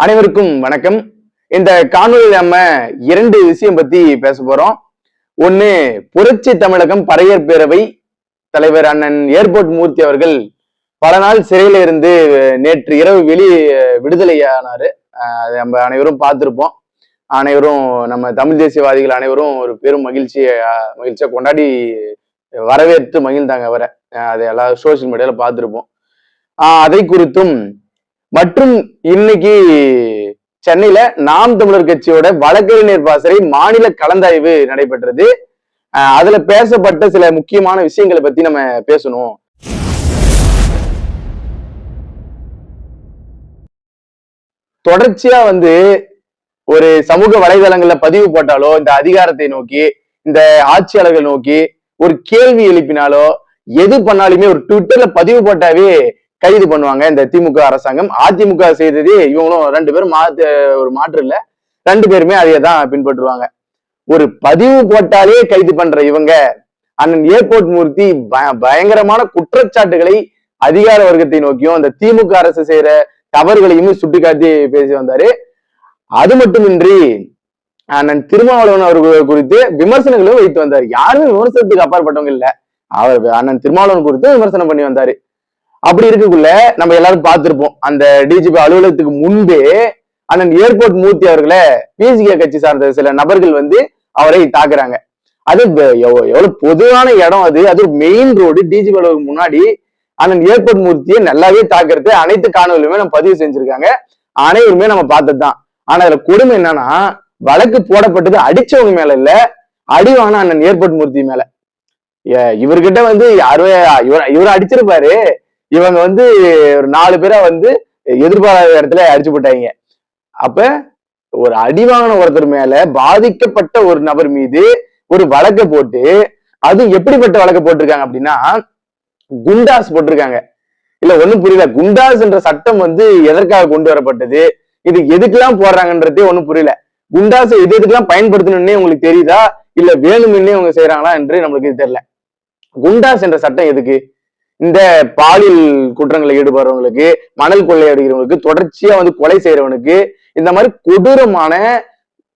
அனைவருக்கும் வணக்கம். இந்த காணொலியில் நம்ம இரண்டு விஷயம் பத்தி பேச போறோம். ஒண்ணு புரட்சி தமிழகம் பறையர் பேரவை தலைவர் அண்ணன் ஏர்போர்ட் மூர்த்தி அவர்கள் பல நாள் சிறையில இருந்து நேற்று இரவு வெளி விடுதலையானாரு. அஹ் அதை நம்ம அனைவரும் பார்த்திருப்போம். அனைவரும் நம்ம தமிழ் தேசியவாதிகள் அனைவரும் ஒரு பெரும் மகிழ்ச்சியை அஹ் மகிழ்ச்சியை கொண்டாடி வரவேற்று மகிழ்ந்தாங்க அவரை. அது அதை எல்லா சோசியல் மீடியால பார்த்திருப்போம். அதை குறித்தும் மற்றும் இன்னைக்கு சென்னையில நாம் தமிழர் கட்சியோட வழக்கறிஞர் பாசறை மாநில கலந்தாய்வு நடைபெற்றது. அதுல பேசப்பட்ட சில முக்கியமான விஷயங்களை பத்தி நம்ம பேசணும். தொடர்ச்சியா வந்து ஒரு சமூக வலைதளங்கள்ல பதிவு போட்டாலோ இந்த அதிகாரத்தை நோக்கி இந்த ஆட்சியாளர்கள் நோக்கி ஒரு கேள்வி எழுப்பினாலோ எது பண்ணாலுமே ஒரு ட்விட்டர்ல பதிவு போட்டாவே கைது பண்ணுவாங்க. இந்த திமுக அரசாங்கம். அதிமுக செய்தது இவங்களும் ரெண்டு பேரும் மாத்து ஒரு மாற்று இல்ல. ரெண்டு பேருமே அதையே தான் பின்பற்றுவாங்க. ஒரு பதிவு போட்டாலே கைது பண்ற இவங்க அண்ணன் ஏர்போர்ட் மூர்த்தி பய- பயங்கரமான குற்றச்சாட்டுகளை அதிகார வர்க்கத்தை நோக்கியும் அந்த திமுக அரசு செய்யற தவறுகளையுமே சுட்டிக்காட்டி பேசி வந்தாரு. அது மட்டுமின்றி அண்ணன் திருமாவளவன் அவர்கள் குறித்து விமர்சனங்களும் வைத்து வந்தார். யாருமே விமர்சனத்துக்கு அப்பாற்பட்டவங்க இல்ல. அவர் அண்ணன் திருமாவளவன் குறித்து விமர்சனம் பண்ணி வந்தாரு. அப்படி இருக்கக்குள்ள நம்ம எல்லாரும் பார்த்திருப்போம். அந்த டிஜிபி அலுவலகத்துக்கு முன்பே அண்ணன் ஏர்போர்ட் மூர்த்தி அவர்களை பிசிகே கட்சி சார்ந்த சில நபர்கள் வந்து அவரை தாக்குறாங்க. அது எவ்வளவு பொதுவான இடம் அது. அது மெயின் ரோடு டிஜிபி அலுவலகம் முன்னாடி அண்ணன் ஏர்போர்ட் மூர்த்தியை நல்லாவே தாக்குறது அனைத்து காணொலியுமே நம்ம பதிவு செஞ்சிருக்காங்க. அனைவருமே நம்ம பார்த்தது தான் ஆனா அதுல கொடுமை என்னன்னா வழக்கு போடப்பட்டது அடிச்சவங்க மேல இல்ல அடிவான அண்ணன் ஏர்போர்ட் மூர்த்தி மேல. இவர்கிட்ட வந்து யாருமே இவர் இவர் அடிச்சிருப்பாரு. இவங்க வந்து ஒரு நாலு பேரை வந்து எதிர்பாராத இடத்துல அடிச்சு போட்டாங்க. அப்ப ஒரு அடிவாங்கின ஒருத்தர் மேல பாதிக்கப்பட்ட ஒரு நபர் மீது ஒரு வழக்கை போட்டு அது எப்படிப்பட்ட வழக்கை போட்டிருக்காங்க அப்படின்னா குண்டாஸ் போட்டிருக்காங்க. இல்ல ஒண்ணும் புரியல. குண்டாஸ் என்ற சட்டம் வந்து எதற்காக கொண்டு வரப்பட்டது? இது எதுக்கெல்லாம் போடுறாங்கன்றதே ஒண்ணும் புரியல. குண்டாஸை எது எதுக்கெல்லாம் பயன்படுத்தணும்னே உங்களுக்கு தெரியுதா? இல்ல வேணும்னே அவங்க செய்யறாங்களா என்று நம்மளுக்கு இது தெரியல. குண்டாஸ் என்ற சட்டம் எதுக்கு? இந்த பாலியல் குற்றங்களில் ஈடுபடுறவங்களுக்கு மணல் கொள்ளையடிக்கிறவங்களுக்கு தொடர்ச்சியா வந்து கொலை செய்யறவனுக்கு இந்த மாதிரி கொடூரமான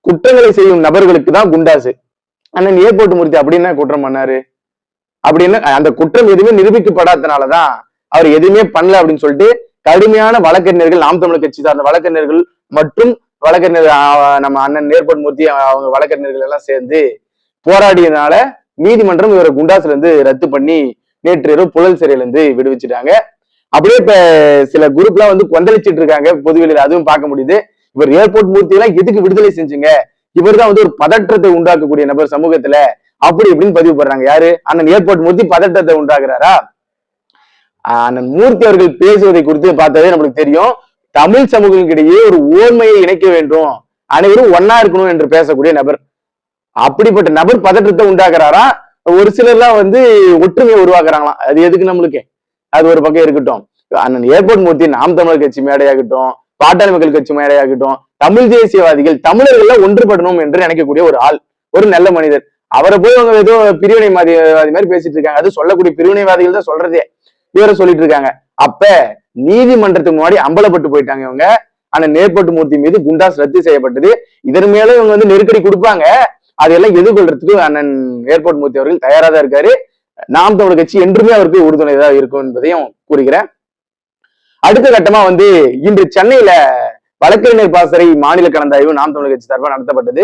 குற்றங்களை செய்யும் நபர்களுக்கு தான் குண்டாசு. அண்ணன் ஏர்போர்ட் மூர்த்தி அப்படி என்ன குற்றம் பண்ணாரு? அப்படின்னு அந்த குற்றம் எதுவுமே நிரூபிக்கப்படாதனாலதான் அவர் எதுவுமே பண்ணல அப்படின்னு சொல்லிட்டு கடுமையான வழக்கறிஞர்கள் நாம் தமிழ் கட்சி சார்ந்த வழக்கறிஞர்கள் மற்றும் வழக்கறிஞர் நம்ம அண்ணன் ஏர்போர்ட் மூர்த்தி அவங்க வழக்கறிஞர்கள் எல்லாம் சேர்ந்து போராடியதுனால நீதிமன்றம் இவரை குண்டாசுல இருந்து ரத்து பண்ணி நேற்று இரவு புழல் சிறையில இருந்து விடுவிச்சிட்டாங்க. அப்படியே இப்ப சில குரூப் எல்லாம் வந்து கொந்தளிச்சிட்டு இருக்காங்க. பொதுவெளியில அதுவும் பார்க்க முடியுது. இவர் ஏர்போர்ட் மூர்த்தி எல்லாம் எதுக்கு விடுதலை செஞ்சுங்க? இவர் தான் வந்து ஒரு பதற்றத்தை உண்டாக்கக்கூடிய நபர் சமூகத்துல. அப்படி இப்படின்னு பதிவு பண்றாங்க. யாரு? அண்ணன் ஏர்போர்ட் மூர்த்தி பதற்றத்தை உண்டாக்குறாரா? அண்ணன் மூர்த்தி அவர்கள் பேசுவதை குறித்து பார்த்ததே நம்மளுக்கு தெரியும். தமிழ் சமூகங்களுக்கிடையே ஒரு ஓர்மையை இணைக்க வேண்டும். அனைவரும் ஒன்னா இருக்கணும் என்று பேசக்கூடிய நபர். அப்படிப்பட்ட நபர் பதற்றத்தை உண்டாக்குறாரா? ஒரு சிலர்லாம் வந்து ஒற்றுமையை உருவாக்குறாங்களாம். அது எதுக்கு நம்மளுக்கு? அது ஒரு பக்கம் இருக்கட்டும். அண்ணன் ஏர்போர்ட் மூர்த்தி நாம் தமிழர் கட்சி மேடையாகட்டும் பாட்டாளி மக்கள் கட்சி மேடையாகட்டும் தமிழ் தேசியவாதிகள் தமிழர்கள் ஒன்றுபடணும் என்று நினைக்கக்கூடிய ஒரு ஆள் ஒரு நல்ல மனிதர். அவரை போய் அவங்க ஏதோ பிரிவினைவாதி மாதிரி பேசிட்டு இருக்காங்க. அது சொல்லக்கூடிய பிரிவினைவாதிகள் தான் சொல்றதே. இவரை சொல்லிட்டு இருக்காங்க. அப்ப நீதிமன்றத்துக்கு முன்னாடி அம்பலப்பட்டு போயிட்டாங்க இவங்க. ஆனா நேர்பட்டு மூர்த்தி மீது குண்டாஸ் ரத்து செய்யப்பட்டது. இதன் மேல இவங்க வந்து நெருக்கடி கொடுப்பாங்க. அதையெல்லாம் எதிர்கொள்றதுக்கு அண்ணன் ஏர்போர்ட் மூர்த்தி அவர்கள் தயாரா தான் இருக்காரு. நாம் தமிழ் கட்சி என்றுமே அவருக்கு உறுதுணையாக இருக்கும் என்பதையும் கூறுகிறேன் அடுத்த கட்டமா வந்து இன்று சென்னையில வழக்கறிஞர் பாசறை மாநில கலந்தாய்வு நாம் தமிழர் கட்சி சார்பாக நடத்தப்பட்டது.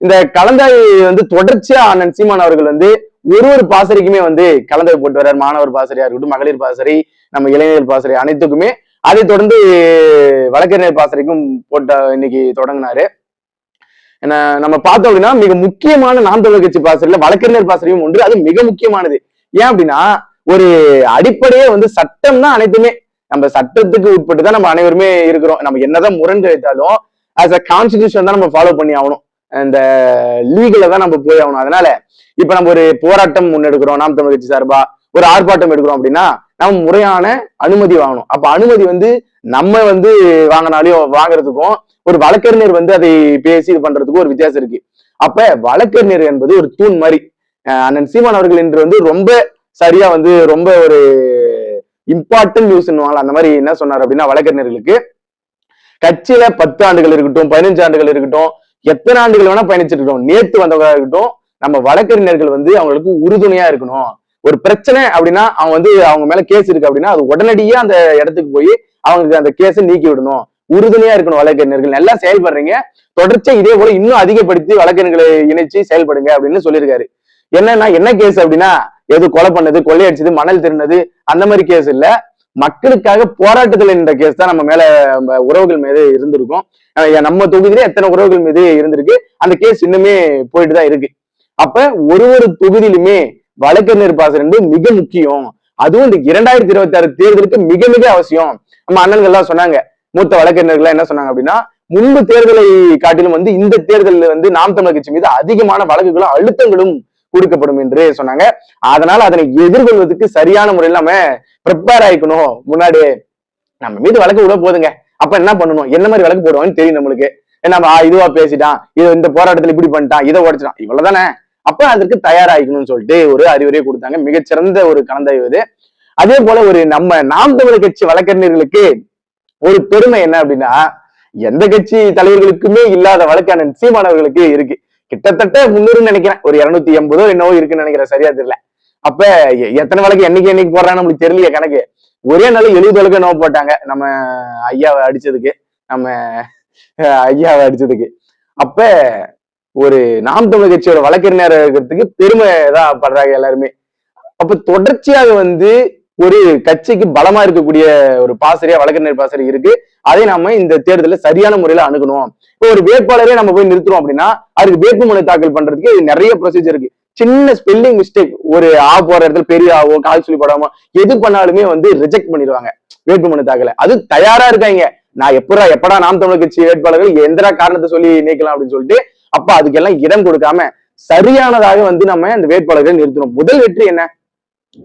இந்த கலந்தாய்வு வந்து தொடர்ச்சியா அண்ணன் சீமான் அவர்கள் வந்து ஒரு ஒரு பாசறைக்குமே வந்து கலந்தாய்வு போட்டு வர்றார். மாணவர் பாசறையா இருக்கட்டும் மகளிர் பாசறை நம்ம இளைஞர் பாசறை அனைத்துக்குமே. அதை தொடர்ந்து வழக்கறிஞர் பாசறைக்கும் போட்ட இன்னைக்கு தொடங்கினாரு. நம்ம பார்த்தோம் அப்படின்னா மிக முக்கியமான நாம் தமிழர் கட்சி பாசறையில வழக்கறிஞர் பாசறையும் ஒன்று. அது மிக முக்கியமானது. ஏன் அப்படின்னா ஒரு அடிப்படையே வந்து சட்டம் தான் அனைத்துமே. நம்ம சட்டத்துக்கு உட்பட்டு தான் நம்ம அனைவருமே இருக்கிறோம். நம்ம என்னதான் முரண்டு வைத்தாலும் ஆஸ் அ கான்ஸ்டிடியூஷன் தான் நம்ம ஃபாலோ பண்ணி ஆகணும். இந்த லீகல தான் நம்ம போய் ஆகணும். அதனால இப்ப நம்ம ஒரு போராட்டம் முன்னெடுக்கிறோம் நாம் தமிழ் கட்சி சார்பா. ஒரு ஆர்ப்பாட்டம் எடுக்கிறோம் அப்படின்னா நம்ம முறையான அனுமதி வாங்கணும். அப்ப அனுமதி வந்து நம்ம வந்து வாங்கினாலையும் வாங்குறதுக்கும் ஒரு வழக்கறிஞர் வந்து அதை பேசி இது பண்றதுக்கு ஒரு வித்தியாசம் இருக்கு. அப்ப வழக்கறிஞர் என்பது ஒரு தூண் மாதிரி. அண்ணன் சீமான் அவர்கள் இன்று வந்து ரொம்ப சரியா வந்து ரொம்ப ஒரு இம்பார்ட்டன்ட் நியூஸ் அந்த மாதிரி என்ன சொன்னார் அப்படின்னா வழக்கறிஞர்களுக்கு கட்சியில பத்து ஆண்டுகள் இருக்கட்டும் பதினஞ்சு ஆண்டுகள் இருக்கட்டும் எத்தனை ஆண்டுகள் வேணா பயணிச்சிட்டு இருக்கோம் நேத்து வந்தவங்க இருக்கட்டும் நம்ம வழக்கறிஞர்கள் வந்து அவங்களுக்கு உறுதுணையா இருக்கணும். ஒரு பிரச்சனை அப்படின்னா அவங்க வந்து அவங்க மேல கேஸ் இருக்கு அப்படின்னா அது உடனடியா அந்த இடத்துக்கு போய் அவங்களுக்கு அந்த கேஸை நீக்கி விடணும். உறுதுணையா இருக்கணும் வழக்கறிஞர்கள் நல்லா செயல்படுறீங்க. தொடர்ச்சியா இதே போல இன்னும் அதிகப்படுத்தி வழக்கறிஞர்களை இணைச்சு செயல்படுங்க அப்படின்னு சொல்லியிருக்காரு. என்னன்னா என்ன கேஸ் அப்படின்னா எது கொலை பண்ணது கொள்ளையடிச்சது மணல் திருடினது அந்த மாதிரி கேஸ் இல்ல. மக்களுக்காக போராட்டத்தில் இந்த கேஸ் தான் நம்ம மேல நம்ம உறவுகள் மீது இருந்திருக்கும். நம்ம தொகுதியில எத்தனை உறவுகள் மீது இருந்திருக்கு. அந்த கேஸ் இன்னுமே போயிட்டு தான் இருக்கு. அப்ப ஒரு ஒரு தொகுதியிலுமே வழக்கறிஞர் பாசனம் என்பது மிக முக்கியம். அதுவும் இந்த இரண்டாயிரத்தி இருபத்தி ஆறு தேர்தலுக்கு மிக மிக அவசியம். நம்ம அண்ணன்கள் எல்லாம் சொன்னாங்க மூத்த வழக்கறிஞர்கள் என்ன சொன்னாங்க அப்படின்னா முன்பு தேர்தலை காட்டிலும் வந்து இந்த தேர்தலில் வந்து நாம் தமிழர் கட்சி மீது அதிகமான வழக்குகளும் அழுத்தங்களும் கொடுக்கப்படும் என்று சொன்னாங்க. அதனால அதனை எதிர்கொள்வதற்கு சரியான முறையில் நம்ம ப்ரிப்பேர் ஆயிக்கணும். முன்னாடி நம்ம மீது வழக்கு விட போதுங்க. அப்ப என்ன பண்ணணும்? என்ன மாதிரி வழக்கு போடுவாங்கன்னு தெரியும் நம்மளுக்கு. நம்ம இதுவா பேசிட்டான். இது இந்த போராட்டத்துல இப்படி பண்ணிட்டான். இதை உடைச்சிட்டான். இவ்வளவுதானே. அப்ப அதற்கு தயாராகிக்கணும்னு சொல்லிட்டு ஒரு அறிவுரையை கொடுத்தாங்க. மிகச்சிறந்த ஒரு கலந்தாய்வு இது. அதே போல ஒரு நம்ம நாம் தமிழர் கட்சி வழக்கறிஞர்களுக்கு ஒரு பெருமை என்ன அப்படின்னா எந்த கட்சி தலைவர்களுக்குமே இல்லாத வழக்கான சீமானவர்களுக்கு இருக்கு. கிட்டத்தட்ட முன்னூறுன்னு நினைக்கிறேன். ஒரு இருநூத்தி எண்பதோ என்னவோ இருக்குன்னு நினைக்கிறேன். சரியா தெரியல. அப்ப எத்தனை வழக்கு என்னைக்கு என்னைக்கு போடுறான்னு நம்மளுக்கு தெரியலையே கணக்கு. ஒரே நாள் எழுபது வழக்கு நோ போட்டாங்க. நம்ம ஐயாவை அடிச்சதுக்கு. நம்ம ஐயாவை அடிச்சதுக்கு. அப்ப ஒரு நாம் தமிழ் கட்சியோட வழக்கறிஞர் இருக்கிறதுக்கு பெருமை தான் படுறாங்க எல்லாருமே. அப்ப தொடர்ச்சியாக வந்து ஒரு கட்சிக்கு பலமா இருக்கக்கூடிய ஒரு பாசறையா வழக்கறிஞர் பாசறை இருக்கு. அதை நாம இந்த தேர்தலில் சரியான முறையில அணுகணும். இப்போ ஒரு வேட்பாளரே நம்ம போய் நிறுத்துறோம் அப்படின்னா அதுக்கு வேட்புமனு தாக்கல் பண்றதுக்கு நிறைய ப்ரொசீஜர் இருக்கு. சின்ன ஸ்பெல்லிங் மிஸ்டேக் ஒரு ஆ போற இடத்துல பெரிய ஆவோ கால் சொல்லி போடாமோ எது பண்ணாலுமே வந்து ரிஜெக்ட் பண்ணிடுவாங்க. வேட்புமனு தாக்கல. அது தயாரா இருக்காங்க. நான் எப்படா எப்படா நாம் தமிழ் கட்சி வேட்பாளர்கள் எந்த காரணத்தை சொல்லி நீக்கலாம் அப்படின்னு சொல்லிட்டு அப்ப அதுக்கெல்லாம் இடம் கொடுக்காம சரியானதாக வந்து நம்ம அந்த வேட்பாளர்களை நிறுத்தணும். முதல் வெற்றி என்ன?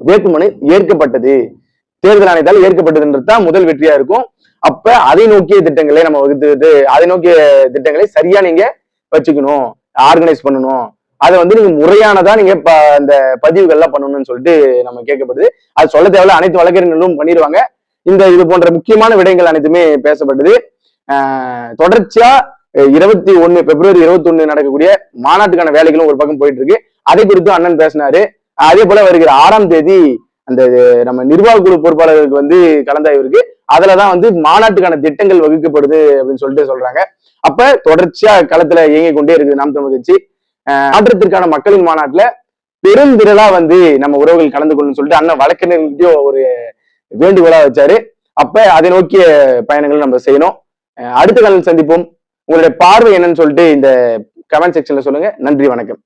வேட்புமனு ஏற்கப்பட்டது. தேர்தல் ஆணையத்தால் ஏற்கப்பட்டதுன்றது தான் முதல் வெற்றியா இருக்கும். அப்ப அதை நோக்கிய திட்டங்களை நம்ம வகுத்துட்டு அதை நோக்கிய திட்டங்களை சரியா நீங்க வச்சுக்கணும் ஆர்கனைஸ் பண்ணணும். அதை வந்து நீங்க முறையானதா நீங்க ப- அந்த பதிவுகள்லாம் பண்ணணும்னு சொல்லிட்டு நம்ம கேட்கப்படுது. அது சொல்ல தேவையில்ல அனைத்து வழக்கறிஞர்களும் பண்ணிடுவாங்க. இந்த இது போன்ற முக்கியமான விடயங்கள் அனைத்துமே பேசப்பட்டது தொடர்ச்சியா இருபத்தி ஒண்ணு பிப்ரவரி இருபத்தி ஒண்ணு நடக்கக்கூடிய மாநாட்டுக்கான வேலைகளும் ஒரு பக்கம் போயிட்டு இருக்கு. அதை குறித்தும் அண்ணன் பேசினாரு. அதே போல வருகிற ஆறாம் தேதி அந்த நம்ம நிர்வாக குழு பொறுப்பாளர்களுக்கு வந்து கலந்தாய்வு இருக்கு. அதுலதான் வந்து மாநாட்டுக்கான திட்டங்கள் வகுக்கப்படுது அப்படின்னு சொல்லிட்டு சொல்றாங்க. அப்ப தொடர்ச்சியா களத்துல இயங்கிக் கொண்டே இருக்குது நாம் தமிழ் கட்சி. மாற்றத்திற்கான மக்களின் மாநாட்டுல பெருந்திரளா வந்து நம்ம உறவுகள் கலந்து கொள்ளணும்னு சொல்லிட்டு அண்ணன் வழக்கறிஞர்கள்ட்டையும் ஒரு வேண்டுகோளா வச்சாரு. அப்ப அதை நோக்கிய பயணங்கள் நம்ம செய்யணும். அடுத்த காலம் சந்திப்போம். உங்களுடைய பார்வை என்னன்னு சொல்லிட்டு இந்த கமெண்ட் செக்ஷன்ல சொல்லுங்க. நன்றி வணக்கம்.